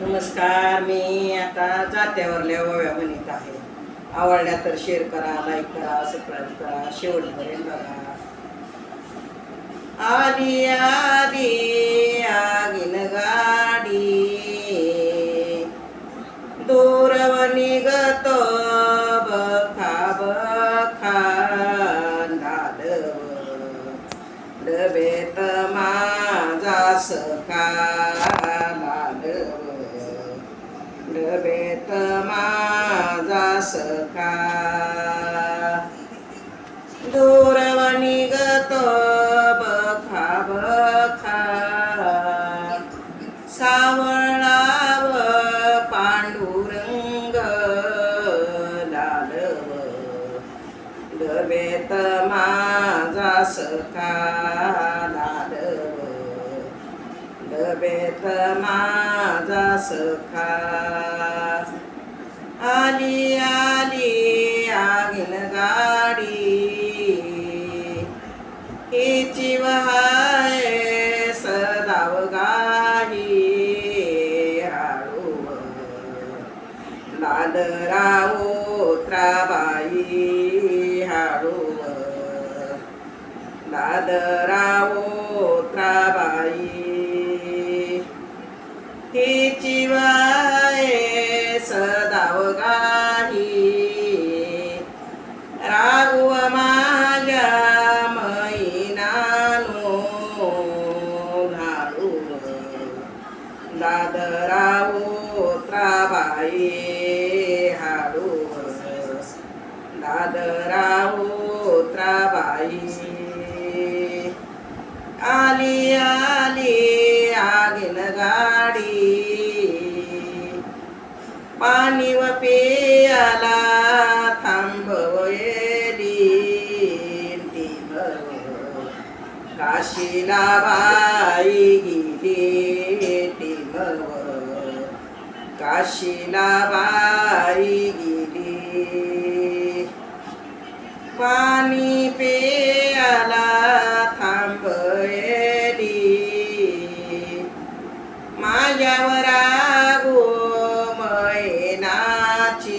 नमस्कार मी आता जात्यावरल्या ओव्या म्हणत आहे. आवडल्या तर शेअर करा लाईक करा सबस्क्राईब करा. शेवटपर्यंत बघा. आली आली आगीन गाडी. दूरव गतो बखा बखा नादव. डबेत माझा सखा लाडव डबेत माझा सखा दूरव बखा बखा। सावळाव पांडुरंग लालव। डबेत माझा सका लालव। डबेत माझा सखा आली आली आगीन गाडी. हिची वहाय सदाव गाही हाळू लाडरावो त्राबाई हाळू लाडरावो त्राबाई हिची वाय त्राबाई हाडू दादरावो त्राबाई आली आली आगीन गाडी. पाणी व पेयाला थांबवली काशीला बाई गेली. टिमव काशीला बारी गेली. पाणी पेयाला थांबली माझ्यावर गो मैनाची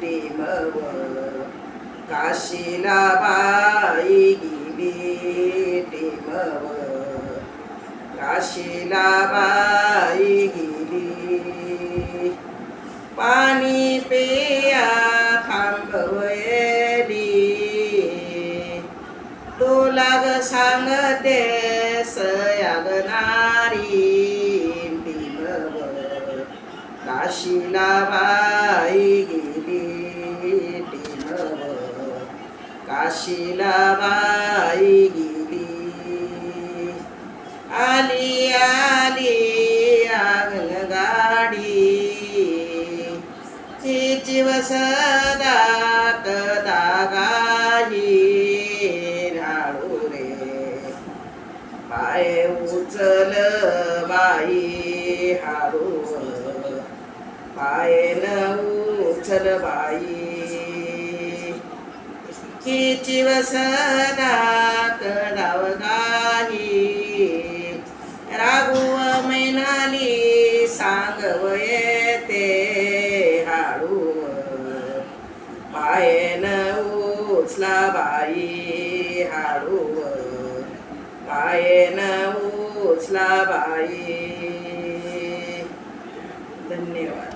टिमव काशीला बाई गेली टिमव काशीला बाई गेली पाणी पेया थांबवली तुला ग सांगते सयागनारी काशीला बाई गेली काशीला बाई सदा वसदा राळू रे पाय उचल बाई हारू पाय न उचल बाई. हिची वसदा कडाव गाही राघुव मैनाली सांगवये. पायन उचला बाई धन्यवाद.